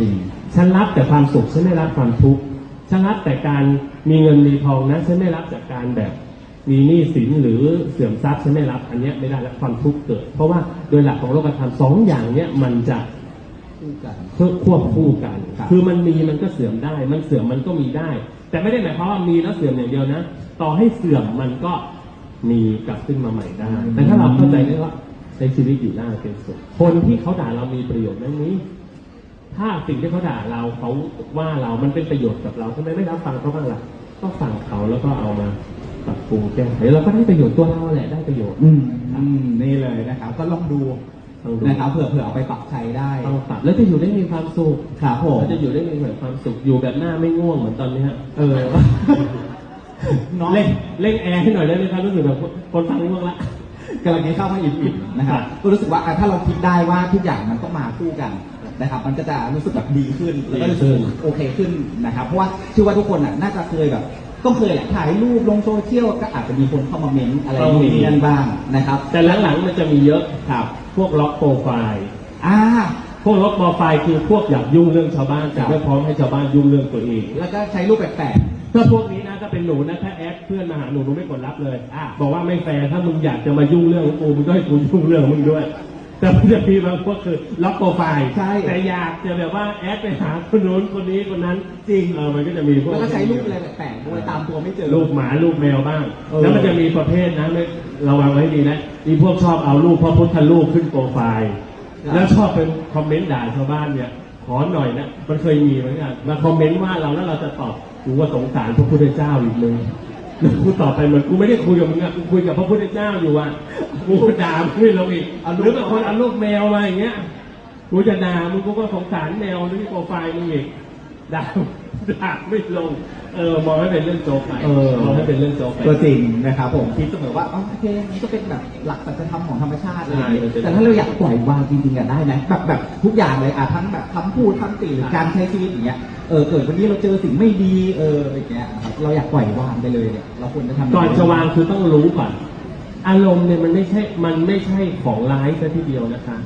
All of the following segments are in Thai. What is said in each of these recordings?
จริง ฉันรับแต่ความสุข ฉันไม่รับความทุกข์ ฉันรับแต่การมีเงินมีทองนะ ฉันไม่รับจากการแบบมีหนี้สินหรือเสื่อมทรัพย์ฉันไม่รับ อันเนี้ยไม่ได้แล้วความทุกข์เกิด เพราะว่าโดยหลักของโลกธรรมสองอย่างเนี้ยมันจะคู่กันควบคู่กันครับคือมันมีมันก็เสื่อมได้ มันเสื่อมมันก็มีได้ แต่ไม่ได้หมายความว่ามีแล้วเสื่อมอย่างเดียวนะ ต่อให้เสื่อมมันก็มีกลับขึ้นมาใหม่ได้ แต่ถ้าเราเข้าใจได้ว่าใช้ชีวิตอยู่ได้เป็นสุข คนที่เขาด่าเรามีประโยชน์นั้นนี้ ถ้าสิ่งที่เขาด่าเราเขาว่าเรามันเป็นประโยชน์กับเราทำไมไม่รับฟังเขาบ้างล่ะก็ฟังเขาแล้วก็เอามาปรับปรุงแก้ไขเราก็ได้ประโยชน์ตัวเราแหละได้ประโยชน์อืมอืมนี่เลยนะครับ ก็ลองดูลองดูนะครับเผื่อเผื่อเอาไปปรับใช้ได้ต้องปรับแล้วจะอยู่ได้มีความสุขครับผมเราจะอยู่ได้มีความสุขอยู่แบบหน้าไม่ง่วงเหมือนตอนนี้ฮะเออเนาะเร่งเร่งแอร์ให้หน่อยได้ไหมครับรู้สึกแบบคนฟังง่วงละกำลังกินข้าวมาอิ่มๆนะครับครับก็รู้สึกว่าอะถ้าเราคิดได้ว่าทุกอย่างมันต้องมาคู่กัน นะครับ มันก็จะรู้สึกแบบดีขึ้นแล้วก็รู้สึกโอเคขึ้นนะครับเพราะว่าเชื่อว่าทุกคนน่ะน่าจะเคยแบบต้องเคยแหละถ่ายรูปลงโซเชียลก็อาจจะมีคนเข้ามาเมนต์อะไรนู่นนี่นั่นบ้างนะครับ แต่หลังๆมันจะมีเยอะครับพวกล็อกโปรไฟล์อ่าพวกล็อกโปรไฟล์คือพวกอยากยุ่งเรื่องชาวบ้านแต่ครับไม่พร้อมให้ชาวบ้านยุ่งเรื่องตัวเอง แล้วก็ใช้รูปแปลกถ้าพวกนี้นะถ้าเป็นหนูนะถ้าแอดเพื่อนมาหาหนูหนูไม่กดรับเลยอะบอกว่าไม่แฟร์ถ้ามึงอยากจะมายุ่งเรื่องของกูมึงก็ให้กูยุ่งเรื่องของมึงด้วย แต่มันจะมีบางพวกคือล็อกโปรไฟล์ใช่แต่อยากจะแบบว่าแอดไปหาคนนู้นคนนี้คนนั้นจริงเออมันก็จะมีพๆวกแล้วก็ใช้รูปอะไรแปลกๆด้วยตามตัวไม่เจอ รูปหมารูปแมวบ้าง เออ แล้วมันจะมีประเภทนะไม่ระวังไว้ให้ดีนะมีพวกชอบเอารูปพระพุทธรูปขึ้นโปรไฟล์ แล้วชอบเป็นคอมเมนต์ด่าชาวบ้านเนี่ยขอหน่อยนะมันเคยมีเหมือนกันมาคอมเมนต์ว่าเราแล้วเราจะตอบกูว่าสงสารพระพุทธเจ้าอีกเลยแล้ว กูตอบไปเหมือนกูไม่ได้คุยกับมึงอะกูคุยกับพระพุทธเจ้าอยู่อะกูด่ามึงไม่ลงอีกอาหรือบางคนเอารูปแมวมาอย่างเงี้ยกูจะด่ามึงกูก็สงสารแมวที่โปรไฟล์มึงอีก ด่าด่าไม่ลง เออมองให้เป็นเรื่องโจ๊กไปเออ มองให้เป็นเรื่องโจ๊กไป ตัวจริงนะครับผมคิดเสมอว่าอ๋อโอเคนี่ก็เป็นแบบหลักสัจธรรมของธรรมชาติอะไรอย่างเงี้ยใช่มันเป็น แต่ถ้าเราอยากปล่อยวางจริงๆอะได้ไหมแบบแบบทุกอย่างเลยอะทั้งแบบคำพูดคำติหรือการใช้ชีวิตอย่างเงี้ยเออเกิดวันนี้เราเจอสิ่งไม่ดีเอออะไรอย่างเงี้ยครับเราอยากปล่อยวางไปเลยเนี่ยเราควรจะทำยังไง ก่อนจะวางคือต้องรู้ก่อน อารมณ์เนี่ยมันไม่ใช่มันไม่ใช่ของร้ายซะทีเดียวนะคะ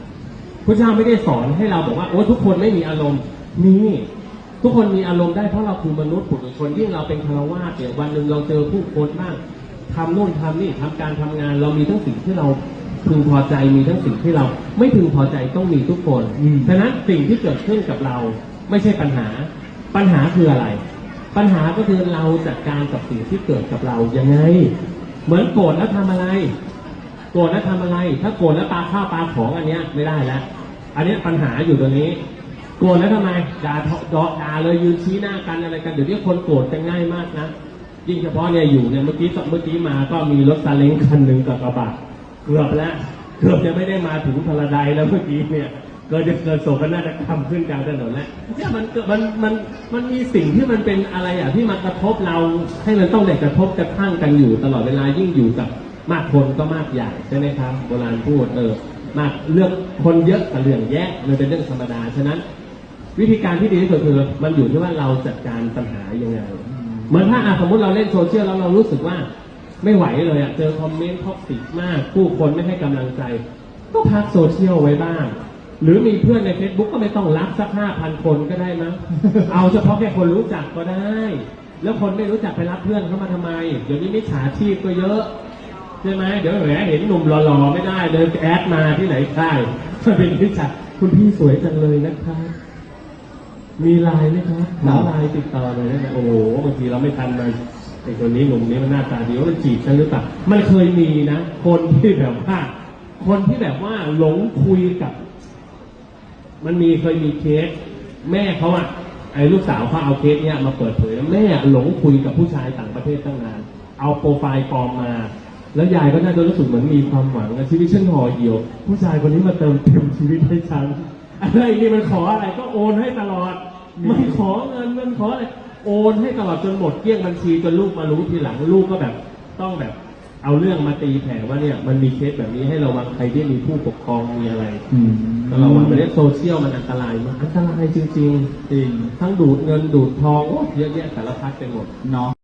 พระเจ้าไม่ได้สอนให้เราบอกว่าโอ้ทุกคนไม่มีอารมณ์นี่ ทุกคนมีอารมณ์ได้เพราะเราคือมนุษย์ปุถุชนยิ่งเราเป็นคารวาสเนี่ยวันหนึ่งเราเจอผู้คนบ้างทำนู่นทำนี่ทำการทำงาน เรามีทั้งสิ่งที่เราพึงพอใจมีทั้งสิ่งที่เรา ไม่พึงพอใจต้องมีทุกคนอืมฉะนั้นสิ่งที่เกิดขึ้นกับเราไม่ใช่ปัญหา ปัญหาคืออะไร ปัญหาก็คือเราจัดการกับสิ่งที่เกิดกับเรายังไง เหมือนโกรธแล้วทำอะไร โกรธแล้วทำอะไร ถ้าโกรธแล้วปาข้าวปาของอันเนี้ยไม่ได้แล้ว อันเนี้ยปัญหาอยู่ตรงนี้ โกรธแล้วทำไมด่าทอด่าด่าเลยยืนชี้หน้ากันอะไรกันเดี๋ยวนี้คนโกรธกันง่ายมากนะยิ่งเฉพาะเนี่ยอยู่เนี่ยเมื่อกี้เมื่อกี้มาก็มีรถซาเล้งคันหนึ่งกับกระบะเกือบแล้วเกือบจะไม่ได้มาถึงพาราไดแล้วเมื่อกี้เนี่ยเกิดจะเกิดโศกนาฏกรรมขึ้นกลางถนนแล้วเนี่ยมันเกิดมันมันมันมีสิ่งที่มันเป็นอะไรอะที่มากระทบเราให้มันต้องได้กระทบกระทั่งกันอยู่ ตลอดเวลายิ่งอยู่กับมากคนก็มากใหญ่ใช่ไหมครับโบราณพูดเออมากเรื่องคนเยอะกับเรื่องแยะมันเป็นเรื่องธรรมดาฉะนั้น วิธีการที่ดีที่สุดคือมันอยู่ที่ว่าเราจัดการปัญหายังไง เหมือนถ้าอะสมมติเราเล่นโซเชียลแล้วเรารู้สึกว่าไม่ไหวเลยอะเจอคอมเมนต์ท็อกซิกมาก ผู้คนไม่ให้กำลังใจ ก็พักโซเชียลไว้บ้าง หรือมีเพื่อนใน Facebook ก็ไม่ต้องรับสักห้าพันคนก็ได้มั้งเอาเฉพาะแค่คนรู้จักก็ได้ แล้วคนไม่รู้จักไปรับเพื่อนเข้ามาทำไม เดี๋ยวนี้มิจฉาชีพก็เยอะใช่ไหมเดี๋ยวแหมเห็นหนุ่มหล่อๆไม่ได้เดินแอดมาที่ไหนได้เป็นมิจฉาคุณพี่สวยจังเลยนะครับ มีไลน์ไหมครับขอไลน์ติดต่อหน่อยได้ไหมโอ้โหบางทีเราไม่ทันเลยไอ้คนนี้หนุ่มนี้มันหน้าตาดีว่ามันจีบฉันหรือเปล่ามันเคยมีนะ คนที่แบบว่า คนที่แบบว่าหลงคุยกับ มันมีเคยมีเคสแม่เขาอะไอ้ลูกสาวเขาเอาเคสเนี้ยมาเปิดเผยแม่หลงคุยกับผู้ชายต่างประเทศตั้งนาน เอาโปรไฟล์ปลอมมา แล้วยายก็น่าจะรู้สึกเหมือนมีความหวังนะชีวิตฉันห่อเหี่ยว ผู้ชายคนนี้มาเติมเต็มชีวิตให้ฉันอะไรนี่มันขออะไรก็โอนให้ตลอด มันขอเงินมันขออะไรโอนให้ตลอดจนหมดเกลี้ยงบัญชีจนลูกมารู้ทีหลังลูกก็แบบต้องแบบเอาเรื่องมาตีแผ่ว่าเนี่ยมันมีเคสแบบนี้ให้ระวังใครที่มีผู้ปกครองมีอะไรอืมก็ระวังไปเล่นโซเชียลมันอันตรายมากอันตรายจริงจริงๆทั้งดูดเงินดูดทองโอ้เยอะแยะสารพัดไปหมดเนาะ